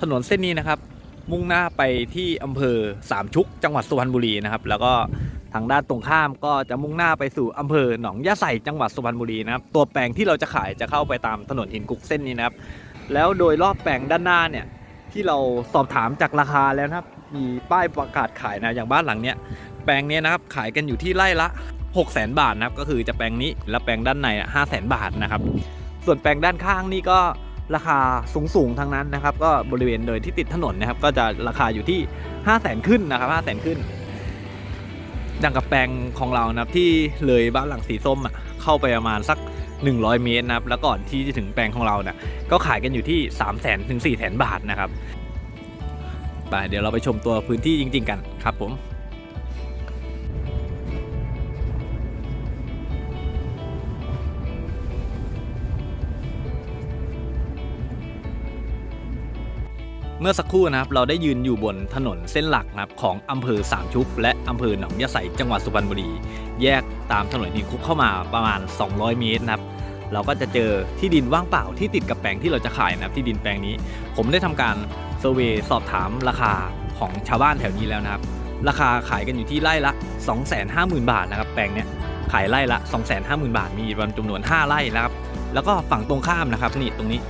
ถนนเส้นนี้นะครับ มุ่งหน้าไปที่อำเภอสามชุก จังหวัดสุพรรณบุรีนะครับ แล้วก็ทางด้านตรงข้ามก็จะมุ่งหน้าไปสู่อำเภอหนองยะไสจังหวัดสุพรรณบุรีนะครับ ตัวแปลงที่เราจะขายจะเข้าไปตามถนนหินกุกเส้นนี้นะครับ แล้วโดยรอบแปลงด้านหน้าเนี่ยที่เราสอบถามจากราคาแล้วนะครับ มีป้ายประกาศขายนะอย่างบ้านหลังเนี้ยแปลงเนี้ยนะครับขายกันอยู่ที่ไร่ละ 6 0 0 0 0 0บาทนะครับก็คือจะแปลงนี้แล้วแปลงด้านในห้าแสนบาทนะครับ ส่วนแปลงด้านข้างนี่ก็ ราคาสูงสูงๆทั้งนั้นนะครับ ก็บริเวณโดยที่ติดถนนนะครับ ก็จะราคาอยู่ที่ 5 0 0แสนขึ้นนะครับ5 0 0แสนขึ้น ดังกับแปลงของเรานะครับที่เลยบ้านหลังสีส้มอะเข้าไปประมาณสัก 100 เมตรนะครับ แล้วก่อนที่จะถึงแปลงของเราเนี่ยก็ขายกันอยู่ที่ 3 0 0 0 0 0ถึง4 0 0 0 0 0บาทนะครับไปเดี๋ยวเราไปชมตัวพื้นที่จริง ๆ กันครับผม เมื่อสักครู่นะครับเราได้ยืนอยู่บนถนนเส้นหลักนะครับของอำเภอสามชุกและอำเภอหนองยะไสจังหวัดสุพรรณบุรี แยกตามถนนดินคุกเข้ามาประมาณ 200 เมตรนะครับเราก็จะเจอที่ดินว่างเปล่าที่ติดกับแปลงที่เราจะขายนะครับที่ดินแปลงนี้ ผมได้ทำการเซอร์เวยสอบถามราคาของชาวบ้านแถวนี้แล้วนะครับ ราคาขายกันอยู่ที่ไร่ละ 250,000 บาทนะครับแปลงเนี้ยขายไร่ละ 250,000 บาทมีจำนวน 5 ไร่นะครับแล้วก็ฝั่งตรงข้ามนะครับนี่ตรงนี้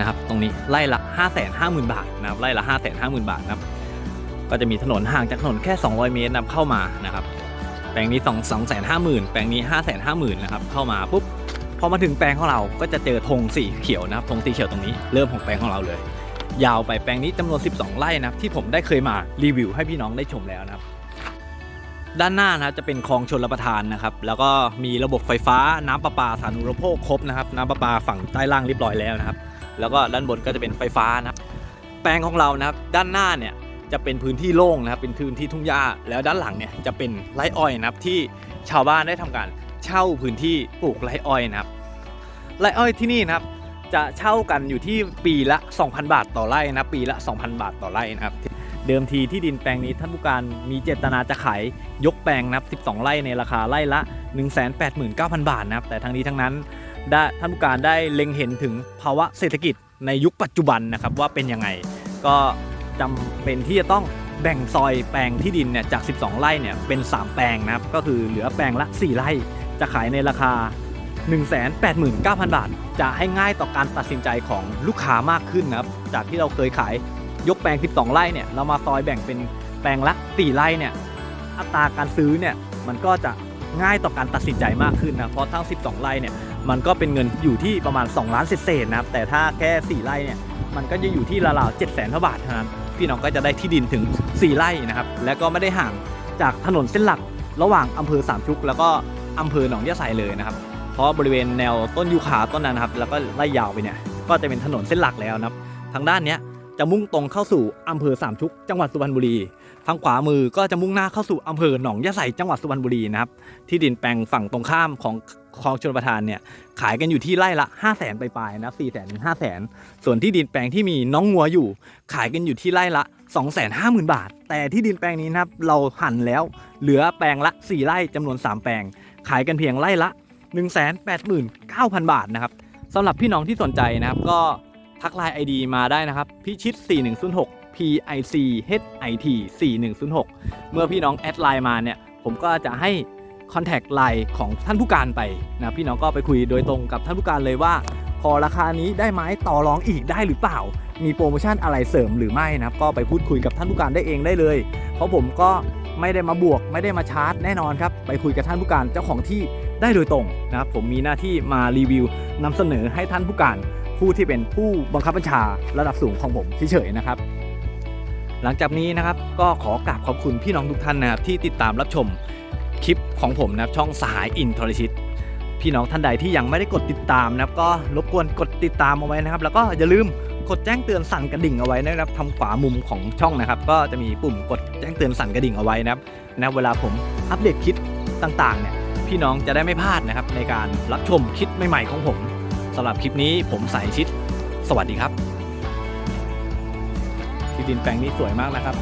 นะครับตรงนี้ไล่ละ 5 5 0 0 0 0 บาทนะครับไล่ละ 5 5 0 0 0 0 บาทนะครับก็จะมีถนนห่างจากถนนแค่ 200 เมตรนะครับเข้ามานะครับแปลงนี้2 2 5 0 0 0 0แปลงนี้ 5 5 0 0 0 0นะครับเข้ามาปุ๊บพอมาถึงแปลงของเราก็จะเจอธงสีเขียวนะครับธงสีเขียวตรงนี้เริ่มของแปลงของเราเลย ยาวไปแปลงนี้จำนวน 12 ไร่นะครับที่ผมได้เคยมารีวิวให้พี่น้องได้ชมแล้วนะครับด้านหน้านะครับจะเป็นคลองชนรับประทานนะครับ แล้วก็มีระบบไฟฟ้าน้ำประปาสาธารณูปโภคครบนะครับ น้ำประปาฝั่งใต้ล่างเรียบร้อยแล้วนะครับ แล้วก็ด้านบนก็จะเป็นไฟฟ้านะครับแปลงของเรานะครับด้านหน้าเนี่ยจะเป็นพื้นที่โล่งนะครับเป็นพื้นที่ทุ่งหญ้าแล้วด้านหลังเนี่ยจะเป็นไร่อ้อยนะครับที่ชาวบ้านได้ทำการเช่าพื้นที่ปลูกไร่อ้อยนะครับไร่อ้อยที่นี่นะครับจะเช่ากันอยู่ที่ปีละ 2,000 บาทต่อไร่นะปีละ 2,000 บาทต่อไร่นะครับเดิมทีที่ดินแปลงนี้ท่านผู้การมีเจตนาจะขายยกแปลงนะครับ 12 ไร่ในราคาไร่ละ 189,000 บาทนะครับแต่ทั้งนี้ทั้งนั้น ได้ท่านผู้การได้เล็งเห็นถึงภาวะเศรษฐกิจในยุคปัจจุบันนะครับว่าเป็นยังไง ก็จำเป็นที่จะต้องแบ่งซอยแปลงที่ดินเนี่ยจาก 12 ไร่เนี่ยเป็น 3 แปลงนะครับก็คือเหลือแปลงละ 4 ไร่ จะขายในราคา 189,000 บาท จะให้ง่ายต่อการตัดสินใจของลูกค้ามากขึ้นนะครับจากที่เราเคยขายยกแปลง 12 ไร่เนี่ยเรามาซอยแบ่งเป็นแปลงละ 4 ไร่เนี่ยอัตราการซื้อเนี่ยมันก็จะ ง่ายต่อการตัดสินใจมากขึ้นนะเพราะทั้ง 12 ไร่เนี่ยมันก็เป็นเงินอยู่ที่ประมาณ 2 ล้านเศษๆนะครับแต่ถ้าแค่ 4 ไร่เนี่ยมันก็จะอยู่ที่ราวๆ7 0 0 0 0 0บาทเท่านั้นพี่น้องก็จะได้ที่ดินถึง 4 ไร่นะครับและก็ไม่ได้ห่างจากถนนเส้นหลักระหว่างอำเภอสามชุก แล้วก็อำเภอหนองยะไซเลยนะครับเพราะบริเวณแนวต้นยูคาต้นนั้นนะครับแล้วก็ไล่ยาวไปเนี่ยก็จะเป็นถนนเส้นหลักแล้วนะครับทางด้านเนี้ยจะมุ่งตรงเข้าสู่อำเภอสามชุก จังหวัดสุพรรณบุรี ทางขวามือก็จะมุ่งหน้าเข้าสู่อำเภอหนองยะไซจังหวัดสุพรรณบุรีนะครับที่ดินแปลงฝั่งตรงข้ามของคลองชลประทานเนี่ยขายกันอยู่ที่ไร่ละ 5 0 0แสนปลายๆนะ4 0 0แสนถึง5 0 0แสนส่วนที่ดินแปลงที่มีน้องงัวอยู่ ขายกันอยู่ที่ไร่ละ 2 5 0 0 0 0 บาท แต่ที่ดินแปลงนี้นะครับเราหั่นแล้วเหลือแปลงละ 4 ไร่จำนวน 3 แปลง ขายกันเพียงไร่ละ 189,000 บาทนะครับสำหรับพี่น้องที่สนใจนะครับก็ทักไลน์ ID มาได้นะครับพิชิต 4106 PIC HIT 4106 เมื่อพี่น้องแอดไลน์มาเนี่ย ผมก็จะให้คอนแทคไลน์ของท่านผู้การไปนะพี่น้องก็ไปคุยโดยตรงกับท่านผู้การเลยว่า พอราคานี้ได้ไหมต่อรองอีกได้หรือเปล่า มีโปรโมชั่นอะไรเสริมหรือไม่นะครับก็ไปพูดคุยกับท่านผู้การได้เองได้เลย เพราะผมก็ไม่ได้มาบวกไม่ได้มาชาร์จแน่นอนครับ ไปคุยกับท่านผู้การเจ้าของที่ได้โดยตรงนะครับผมมีหน้าที่มารีวิวนำเสนอให้ท่านผู้การผู้ที่เป็นผู้บังคับบัญชาระดับสูงของผมเฉยๆนะครับ หลังจากนี้นะครับก็ขอกราบขอบคุณพี่น้องทุกท่านนะครับที่ติดตามรับชมคลิปของผมนะครับช่องสหายอินทรชิต พี่น้องท่านใดที่ยังไม่ได้กดติดตามนะครับก็รบกวนกดติดตามเอาไว้นะครับ แล้วก็อย่าลืมกดแจ้งเตือนสั่นกระดิ่งเอาไว้นะครับทางขวามุมของช่องนะครับ ก็จะมีปุ่มกดแจ้งเตือนสั่นกระดิ่งเอาไว้นะครับนะเวลาผมอัปเดตคลิปต่างๆเนี่ยพี่น้องจะได้ไม่พลาดนะครับในการรับชมคลิปใหม่ๆของผมสำหรับคลิปนี้ผมสายชิด สวัสดีครับ ที่ดินแปลงนี้สวยมากนะครับ